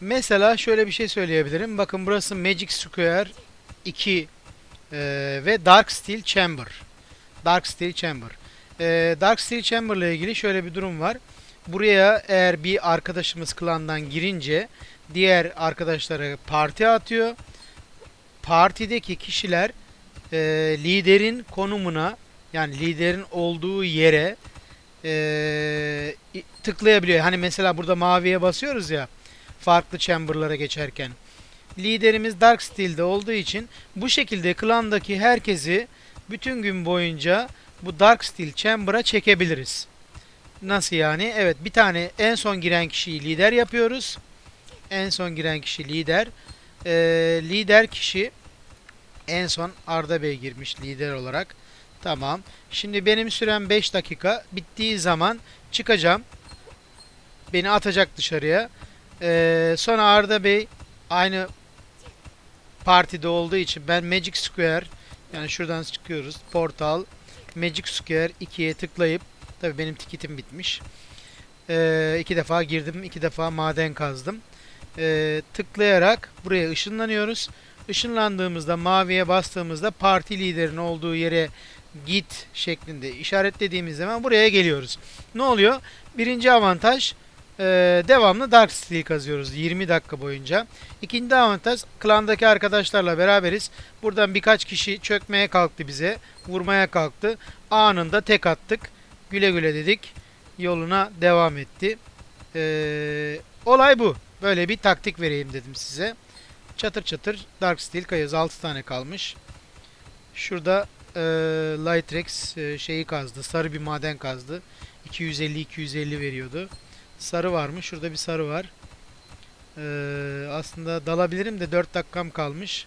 Mesela şöyle bir şey söyleyebilirim. Bakın burası Magic Square 2 e, ve Dark Steel Chamber. Dark Steel Chamber. E, Dark Steel Chamber ile ilgili şöyle bir durum var. Buraya eğer bir arkadaşımız klandan girince diğer arkadaşlara parti atıyor. Partideki kişiler e, liderin konumuna yani liderin olduğu yere e, tıklayabiliyor. Hani mesela burada maviye basıyoruz ya farklı chamber'lara geçerken. Liderimiz Dark Steel'de olduğu için bu şekilde klandaki herkesi bütün gün boyunca bu Dark Steel Chamber'a çekebiliriz. Nasıl yani? Evet bir tane en son giren kişiyi lider yapıyoruz. En son giren kişi lider. Ee, lider kişi en son Arda Bey girmiş lider olarak. Tamam. Şimdi benim sürem 5 dakika. Bittiği zaman çıkacağım. Beni atacak dışarıya. Ee, sonra Arda Bey aynı partide olduğu için ben Magic Square yani şuradan çıkıyoruz. Portal Magic Square 2'ye tıklayıp tabii benim tikitim bitmiş. Ee, iki defa girdim. iki defa maden kazdım. Ee, tıklayarak buraya ışınlanıyoruz. Işınlandığımızda maviye bastığımızda parti liderinin olduğu yere git şeklinde işaretlediğimiz zaman buraya geliyoruz. Ne oluyor? Birinci avantaj e, devamlı Dark Steel kazıyoruz 20 dakika boyunca. İkinci avantaj klandaki arkadaşlarla beraberiz. Buradan birkaç kişi çökmeye kalktı bize. Vurmaya kalktı. Anında tek attık. Güle güle dedik. Yoluna devam etti. Ee, olay bu. Böyle bir taktik vereyim dedim size. Çatır çatır Dark Steel kayıyoruz. 6 tane kalmış. Şurada e, Lightrex e, şeyi kazdı. Sarı bir maden kazdı. 250-250 veriyordu. Sarı var mı? Şurada bir sarı var. Ee, aslında dalabilirim de 4 dakikam kalmış.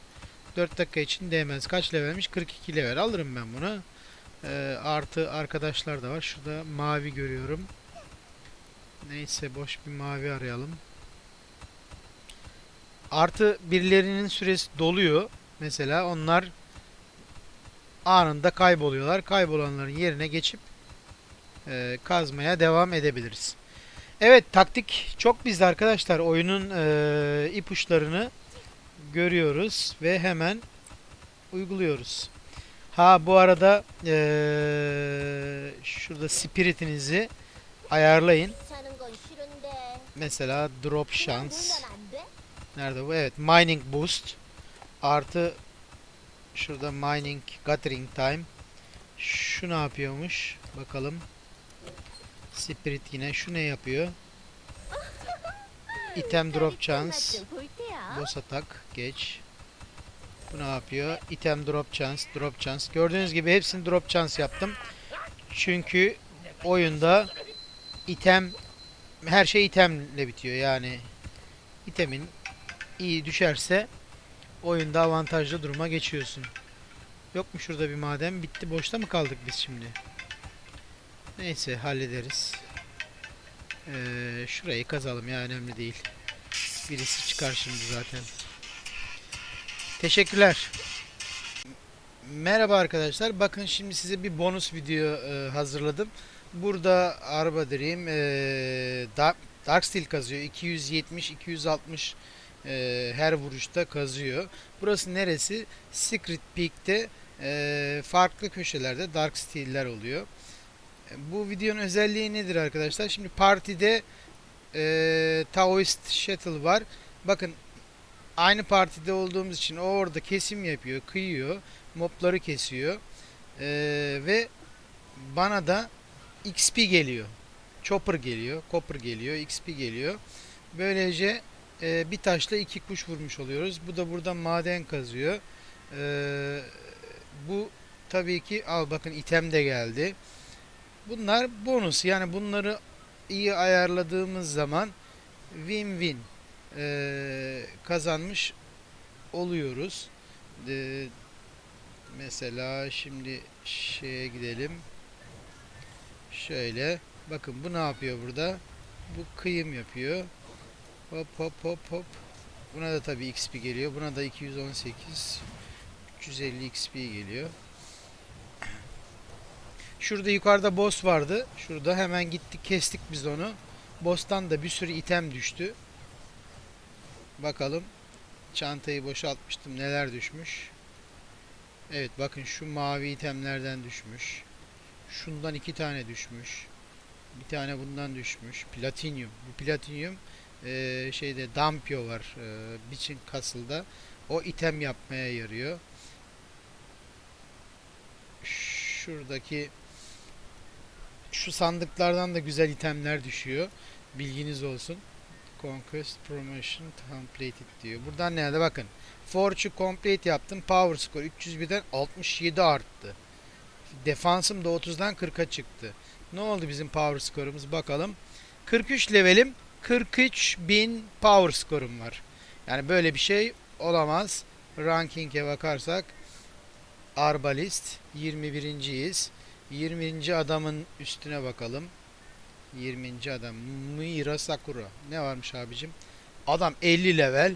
4 dakika için değmez. Kaç levelmiş? 42 level. Alırım ben bunu. Ee, artı arkadaşlar da var. Şurada mavi görüyorum. Neyse boş bir mavi arayalım. Artı birilerinin süresi doluyor. Mesela onlar anında kayboluyorlar. Kaybolanların yerine geçip e, kazmaya devam edebiliriz. Evet taktik çok bizde arkadaşlar. Oyunun e, ipuçlarını görüyoruz ve hemen uyguluyoruz. Ha bu arada e, şurada spiritinizi ayarlayın. Mesela drop şans. Nerede bu? Evet mining boost. Artı şurada mining gathering time. Şu ne yapıyormuş? Bakalım. Spirit yine şu ne yapıyor? Item drop chance. Boss atak. Geç. Bu ne yapıyor? Item drop chance. Drop chance. Gördüğünüz gibi hepsini drop chance yaptım. Çünkü oyunda item her şey itemle bitiyor. Yani itemin iyi düşerse oyunda avantajlı duruma geçiyorsun. Yok mu şurada bir maden? Bitti. Boşta mı kaldık biz şimdi? Neyse hallederiz. Ee, şurayı kazalım ya önemli değil. Birisi çıkar şimdi zaten. Teşekkürler. Merhaba arkadaşlar. Bakın şimdi size bir bonus video e, hazırladım. Burada araba direyim. E, Dark, Dark Steel kazıyor. 270 260 e, her vuruşta kazıyor. Burası neresi? Secret Peak'te e, farklı köşelerde Dark Steel'ler oluyor. E, Bu videonun özelliği nedir arkadaşlar? Şimdi partide e, Taoist Shuttle var. Bakın aynı partide olduğumuz için o orada kesim yapıyor, kıyıyor, mobları kesiyor Ee, ve bana da XP geliyor. Chopper geliyor, Copper geliyor, XP geliyor. Böylece e, bir taşla iki kuş vurmuş oluyoruz. Bu da buradan maden kazıyor. Ee, bu tabii ki al bakın item de geldi. Bunlar bonus yani bunları iyi ayarladığımız zaman win-win eee, kazanmış oluyoruz. Eee, mesela şimdi şeye gidelim. Şöyle. Bakın bu ne yapıyor burada? Bu kıyım yapıyor. Hop hop hop hop. Buna da tabii XP geliyor. Buna da 218 350 XP geliyor. Şurada yukarıda boss vardı. Şurada hemen gittik kestik biz onu. Boss'tan da bir sürü item düştü. Bakalım. Çantayı boşaltmıştım. Neler düşmüş? Evet bakın şu mavi itemlerden düşmüş. Şundan iki tane düşmüş. Bir tane bundan düşmüş. Platinyum. Bu platinyum eee, şeyde Dampio var. Eee Biçin Castle'da. O item yapmaya yarıyor. Şuradaki şu sandıklardan da güzel itemler düşüyor. Bilginiz olsun. Conquest Promotion Completed diyor. Buradan nerede bakın. Forge'u complete yaptım. Power score 301'den 67 arttı. Defansım da 30'dan 40'a çıktı. Ne oldu bizim power score'umuz bakalım. 43 levelim. 43.000 power score'um var. Yani böyle bir şey olamaz. Ranking'e bakarsak Arbalist 21.yiz. 20. adamın üstüne bakalım. 20. adam Mira Sakura. Ne varmış abicim? Adam 50 level.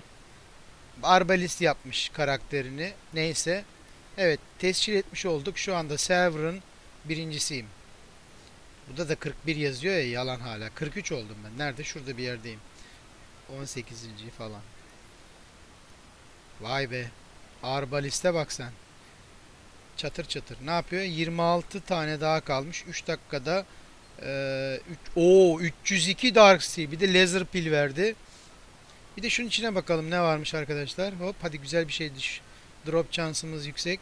Arbalist yapmış karakterini. Neyse. Evet tescil etmiş olduk. Şu anda server'ın birincisiyim. Burada da 41 yazıyor ya yalan hala. 43 oldum ben. Nerede? Şurada bir yerdeyim. 18. falan. Vay be. Arbaliste bak sen. Çatır çatır. Ne yapıyor? 26 tane daha kalmış. 3 dakikada ee, üç, o 302 Dark. Bir de Laser Pil verdi. Bir de şunun içine bakalım ne varmış arkadaşlar. Hop hadi güzel bir şey düş. Drop şansımız yüksek.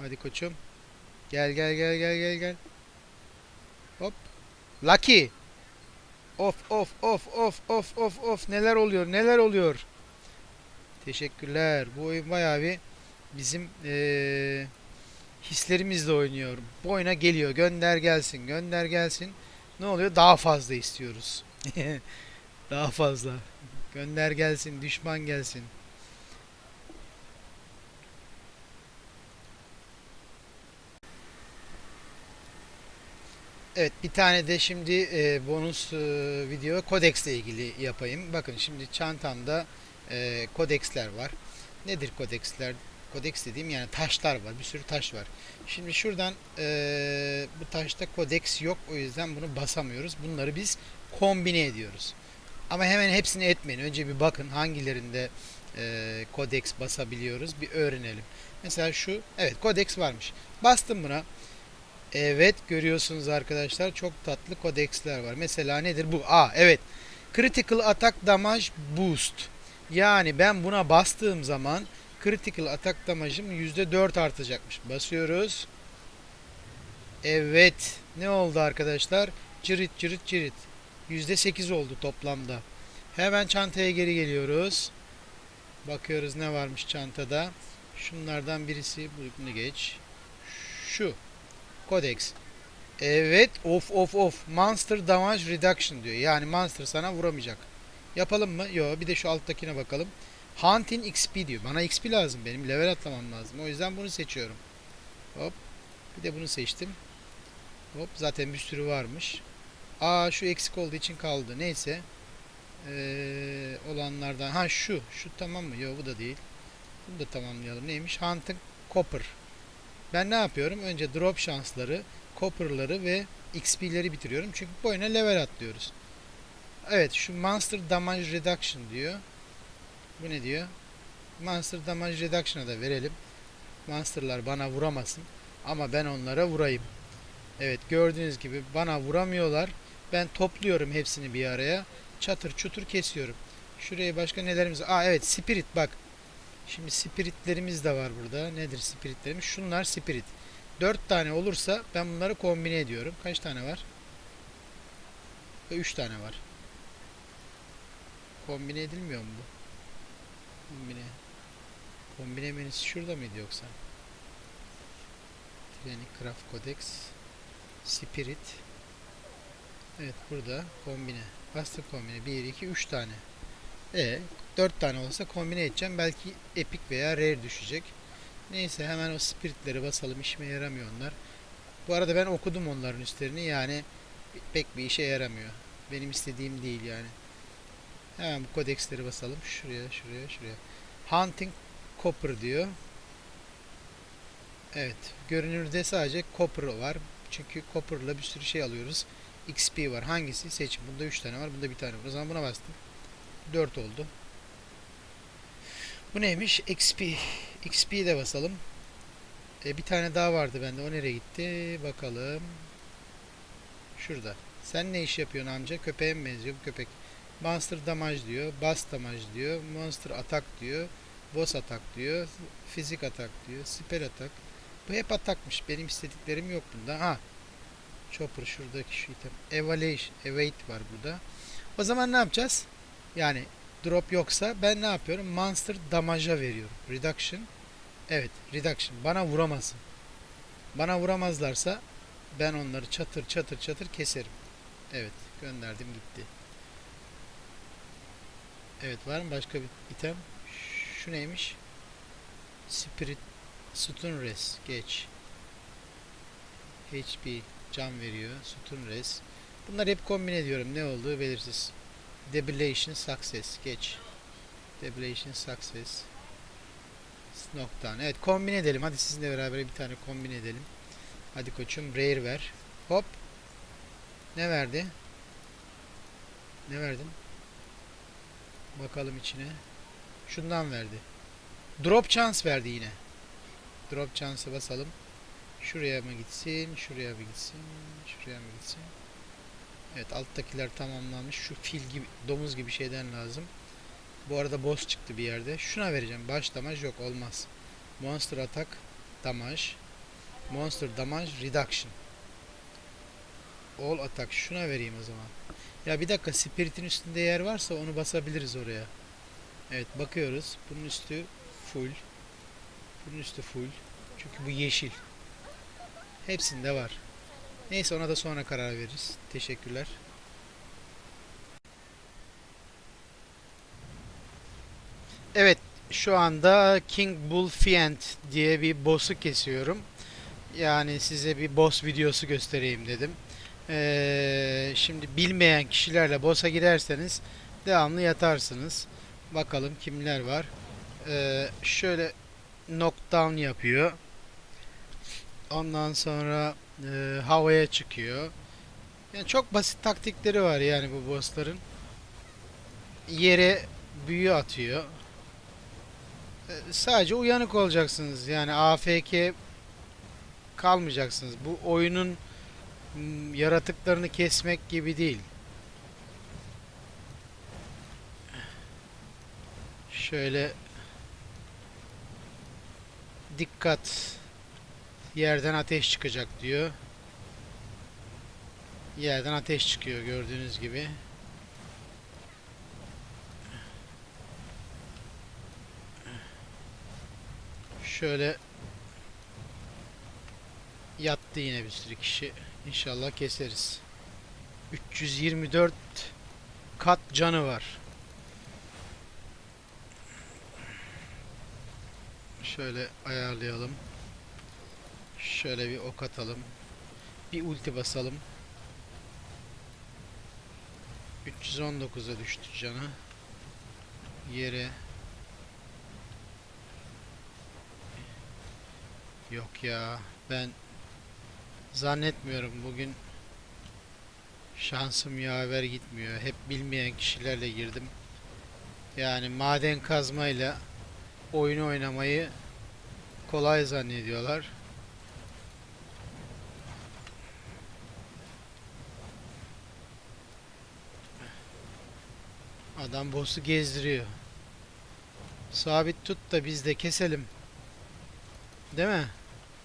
Hadi koçum. Gel gel gel gel gel gel. Hop. Lucky. Of of of of of of of neler oluyor neler oluyor. Teşekkürler. Bu oyun bayağı bir bizim eee hislerimizle oynuyorum. Bu oyuna geliyor. Gönder gelsin. Gönder gelsin. Ne oluyor? Daha fazla istiyoruz. Daha fazla. Gönder gelsin. Düşman gelsin. Evet bir tane de şimdi e, bonus e, video Codex ile ilgili yapayım. Bakın şimdi çantamda e, Codex'ler var. Nedir Codex'ler? Codex dediğim yani taşlar var. Bir sürü taş var. Şimdi şuradan e, bu taşta Codex yok. O yüzden bunu basamıyoruz. Bunları biz kombine ediyoruz. Ama hemen hepsini etmeyin. Önce bir bakın hangilerinde e, Codex basabiliyoruz. Bir öğrenelim. Mesela şu. Evet Codex varmış. Bastım buna. Evet görüyorsunuz arkadaşlar çok tatlı kodexler var. Mesela nedir bu? Aa evet. Critical Attack Damage Boost. Yani ben buna bastığım zaman Critical Attack Damage'ım %4 artacakmış. Basıyoruz. Evet. Ne oldu arkadaşlar? Cırıt cırıt cırıt. %8 oldu toplamda. Hemen çantaya geri geliyoruz. Bakıyoruz ne varmış çantada. Şunlardan birisi bunu geç. Şu. Codex. Evet. Of of of. Monster Damage Reduction diyor. Yani monster sana vuramayacak. Yapalım mı? Yok. Bir de şu alttakine bakalım. Hunting XP diyor. Bana XP lazım. Benim level atlamam lazım. O yüzden bunu seçiyorum. Hop. Bir de bunu seçtim. Hop. Zaten bir sürü varmış. Aa şu eksik olduğu için kaldı. Neyse. Ee, olanlardan. Ha şu. Şu tamam mı? Yok bu da değil. Bunu da tamamlayalım. Neymiş? Hunting Copper. Ben ne yapıyorum? Önce drop şansları, copper'ları ve XP'leri bitiriyorum. Çünkü bu oyuna level atlıyoruz. Evet şu Monster Damage Reduction diyor. Bu ne diyor? Monster Damage Reduction'a da verelim. Monsterlar bana vuramasın. Ama ben onlara vurayım. Evet gördüğünüz gibi bana vuramıyorlar. Ben topluyorum hepsini bir araya. Çatır çutur kesiyorum. Şuraya başka nelerimiz Aa evet Spirit bak. Şimdi spiritlerimiz de var burada. Nedir spiritlerimiz? Şunlar spirit. 4 tane olursa ben bunları kombine ediyorum. Kaç tane var? 3 tane var. Kombine edilmiyor mu bu? Kombine. Kombine menüsü şurada mıydı yoksa? Training Craft Codex. Spirit. Evet burada kombine. Bastır kombine. 1, 2, 3 tane. E 4 tane olsa kombine edeceğim. Belki epic veya rare düşecek. Neyse hemen o spiritleri basalım. İşime yaramıyor onlar. Bu arada ben okudum onların üstlerini. Yani pek bir işe yaramıyor. Benim istediğim değil yani. Hemen bu kodeksleri basalım. Şuraya, şuraya, şuraya. Hunting Copper diyor. Evet. Görünürde sadece Copper var. Çünkü Copper'la bir sürü şey alıyoruz. XP var. Hangisi? Seçin. Bunda 3 tane var. Bunda bir tane var. O zaman buna bastım. 4 oldu. Bu neymiş? XP. XP'yi de basalım. E, bir tane daha vardı bende. O nereye gitti? Bakalım. Şurada. Sen ne iş yapıyorsun amca? Köpeğe mi benziyor bu köpek? Monster damage diyor. Bass damage diyor. Monster atak diyor. Boss atak diyor. Fizik atak diyor. Spell atak. Bu hep atakmış. Benim istediklerim yok bunda. Ha. Chopper şuradaki şu item. Evaluation. Evade var burada. O zaman ne yapacağız? Yani drop yoksa ben ne yapıyorum? Monster damage'a veriyorum. Reduction. Evet. Reduction. Bana vuramasın. Bana vuramazlarsa ben onları çatır çatır çatır keserim. Evet. Gönderdim gitti. Evet var mı başka bir item? Şu neymiş? Spirit Stun Res. Geç. HP can veriyor. Stun Res. Bunlar hep kombine ediyorum. Ne olduğu belirsiz. Debilation Success. Geç. Debilation Success. Knockdown. Evet kombine edelim. Hadi sizinle beraber bir tane kombine edelim. Hadi koçum. Rare ver. Hop. Ne verdi? Ne verdin? Bakalım içine. Şundan verdi. Drop chance verdi yine. Drop chance'a basalım. Şuraya mı gitsin? Şuraya mı gitsin? Şuraya mı gitsin? Evet alttakiler tamamlanmış. Şu fil gibi, domuz gibi şeyden lazım. Bu arada boss çıktı bir yerde. Şuna vereceğim. Baş damaj yok olmaz. Monster attack damaj. Monster damage reduction. All attack. Şuna vereyim o zaman. Ya bir dakika Spirit'in üstünde yer varsa onu basabiliriz oraya. Evet bakıyoruz. Bunun üstü full. Bunun üstü full. Çünkü bu yeşil. Hepsinde var. Neyse ona da sonra karar veririz. Teşekkürler. Evet şu anda King Bull Fiend diye bir boss'u kesiyorum. Yani size bir boss videosu göstereyim dedim. Ee, şimdi bilmeyen kişilerle boss'a girerseniz devamlı yatarsınız. Bakalım kimler var. Ee, şöyle knockdown yapıyor. Ondan sonra e, havaya çıkıyor. Yani çok basit taktikleri var yani bu bossların. Yere büyü atıyor. E, sadece uyanık olacaksınız. Yani AFK kalmayacaksınız. Bu oyunun yaratıklarını kesmek gibi değil. Şöyle dikkat yerden ateş çıkacak diyor. Yerden ateş çıkıyor gördüğünüz gibi. Şöyle yattı yine bir sürü kişi. İnşallah keseriz. 324 kat canı var. Şöyle ayarlayalım. Şöyle bir ok atalım. Bir ulti basalım. 319'a düştü canı. Yere. Yok ya. Ben zannetmiyorum bugün şansım yaver gitmiyor. Hep bilmeyen kişilerle girdim. Yani maden kazmayla oyunu oynamayı kolay zannediyorlar. Adam boss'u gezdiriyor. Sabit tut da biz de keselim. Değil mi?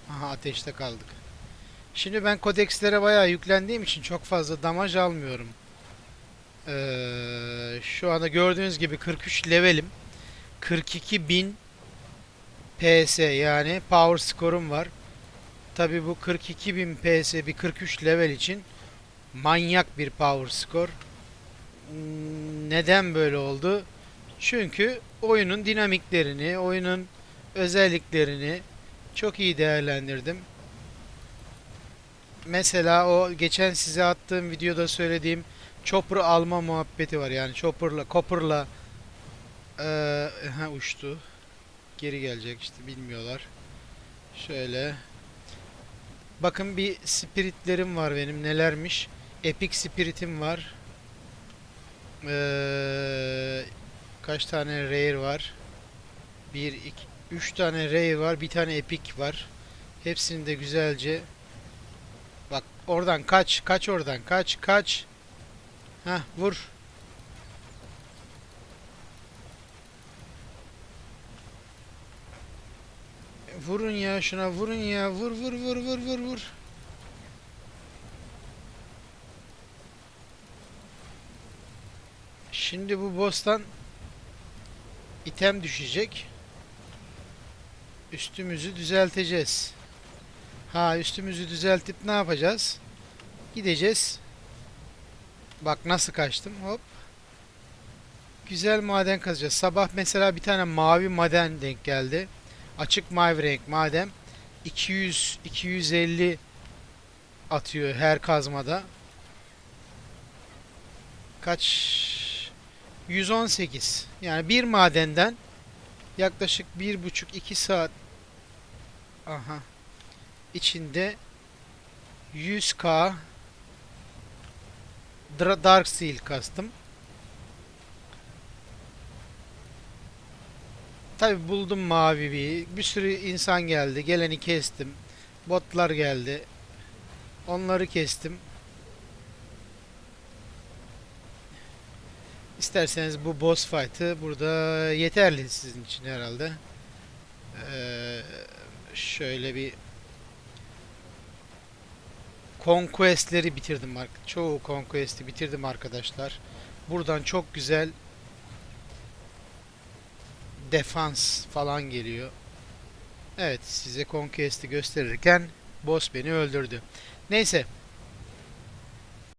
Aha ateşte kaldık. Şimdi ben kodekslere bayağı yüklendiğim için çok fazla damaj almıyorum. Ee, şu anda gördüğünüz gibi 43 levelim. 42.000 PS yani power score'um var. Tabi bu 42.000 PS bir 43 level için manyak bir power score. Hmm, Neden böyle oldu? Çünkü oyunun dinamiklerini, oyunun özelliklerini çok iyi değerlendirdim. Mesela o geçen size attığım videoda söylediğim chopper alma muhabbeti var. Yani chopper'la, copper'la ha, uçtu. Geri gelecek işte bilmiyorlar. Şöyle. Bakın bir spiritlerim var benim nelermiş. Epic Spirit'im var. Ee, kaç tane rare var? 1 2 3 tane rare var, bir tane epic var. Hepsini de güzelce oradan kaç, kaç oradan, kaç, kaç. Hah, vur. Vurun ya şuna vurun ya. Vur vur vur vur vur vur. Şimdi bu boss'tan item düşecek. Üstümüzü düzelteceğiz. Ha üstümüzü düzeltip ne yapacağız? Gideceğiz. Bak nasıl kaçtım. Hop. Güzel maden kazacağız. Sabah mesela bir tane mavi maden denk geldi. Açık mavi renk maden. 200 250 atıyor her kazmada. Kaç 118. Yani bir madenden yaklaşık 1,5-2 saat aha içinde 100k Dra- Dark Steel kastım. Tabi buldum mavi bir. Bir sürü insan geldi. Geleni kestim. Botlar geldi. Onları kestim. İsterseniz bu boss fight'ı burada yeterli sizin için herhalde. Ee, şöyle bir Conquest'leri bitirdim. Çoğu Conquest'i bitirdim arkadaşlar. Buradan çok güzel defans falan geliyor. Evet size Conquest'i gösterirken boss beni öldürdü. Neyse